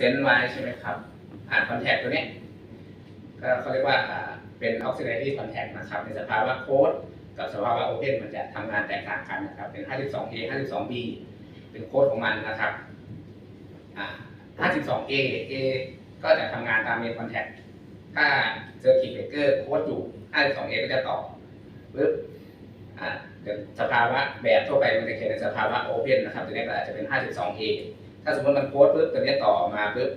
เซนไว้ใช่ไหมครับอ่านคอนแทคตัวนี้ก็เขาเรียกว่าเป็นออกซิเดทีฟคอนแทคนะครับในสภาวะโค้ดกับสภาวะโอเพนมันจะทำงานแตกต่างกันนะครับ เป็น 52A 52B เป็นโค้ดของมันนะครับ 52A A ก็จะทำงานตามเมนคอนแทคถ้าเจอคิดเบเกอร์โค้ดอยู่ 52A ก็จะต่อปึ๊บอ่าเดี๋ยวสภาวะแบบทั่วไปมันจะเขียนในสภาวะโอเพนนะครับตัวนี้ก็อาจจะเป็น 52A ถ้าสมมติมันโค้ดปุ๊บตัวนี้ต่อมาปุ๊บ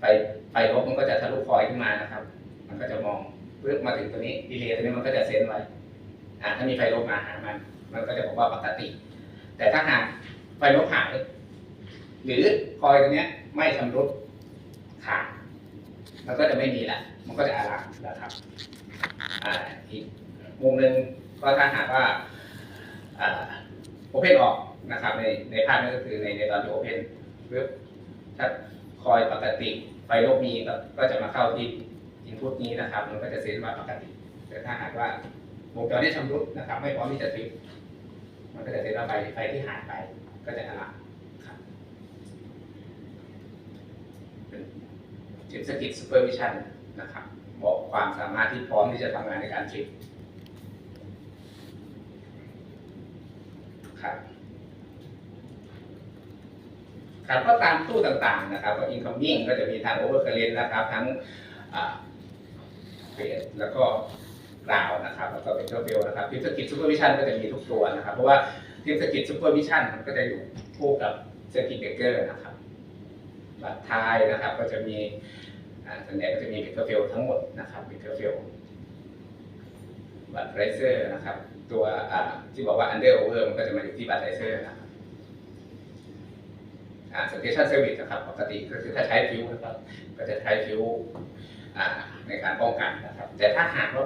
ไฟไฟลบมันก็จะทะลุคอยขึ้นมานะครับ มันก็จะมองปุ๊บมาถึงตัวนี้ดีเลย์ตัวนี้มันก็จะเซนไว้อ่าถ้ามีไฟลบมาหามัน มันก็จะบอกว่าปกติ แต่ถ้าหากไฟลบหายหรือคอยตัวนี้ไม่ชำรุดขาดมันก็จะไม่มีละมันก็จะอารัมนะครับอ่าอีกมุมหนึ่งก็ถ้าหากว่าอ่าโอเพนออก นะครับในในภาพนี้ก็คือในในตอนที่โอเพนปุ๊บถ้าคอยปกติไฟลบมีก็ก็จะมาเข้าที่อินพุตนี้นะครับ มันก็จะเซนว่าปกติ แต่ถ้าหากว่าวงจรที่ชำรุดนะครับ ไม่พร้อมที่จะทริปมันก็จะเซนว่าไฟไฟที่หายไปก็จะอารัมครับเป็นจิตสกิตซูเปอร์วิชั่นนะครับ บอกความสามารถที่พร้อมที่จะทำงานในการทริปครับ ครับก็ตามตู้ต่างๆนะครับก็ incoming ก็จะมีทั้ง overcurrent นนะครับ ทั้งเฟสแล้วก็กราวนะครับแล้วก็เป็นเทอร์เบลนะครับทิปสกิตซูเปอร์วิชั่นก็จะมีทุกตัวนะครับ เพราะว่าทิปสกิตซูเปอร์วิชั่นมันก็จะอยู่คู่กับเซอร์กิตเบเกอร์นะครับบัตรทายนะครับก็จะมีอ่าส่วนใหญ่ก็จะมีเบเกอร์เฟลทั้งหมดนะครับเบเกอร์เฟลบัตรไรเซอร์นะครับตัวที่บอกว่า under over มันก็จะมาอยู่ที่บัตรไรเซอร์นะครับ อ่าสเตชันเซอร์วิสนะครับปกติก็คือถ้าใช้ฟิวนะครับก็จะใช้ฟิวอ่าในการป้องกันนะครับแต่ถ้าหากว่า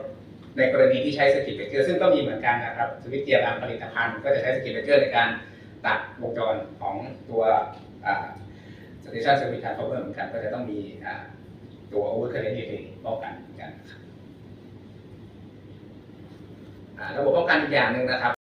ในกรณีที่ใช้สกิปเบเกอร์ซึ่งก็มีเหมือนกันนะครับสวิตเกียร์บางผลิตภัณฑ์ก็จะใช้สกิปเบเกอร์ในการตัดวงจรของตัวสเตชันเซอร์วิสทานส์ฟอร์เมอร์เหมือนกันก็จะต้องมีตัวโอเวอร์เคอร์เรนต์ดีป้องกันเหมือนกันระบบป้องกันอีกอย่างหนึ่งนะครับ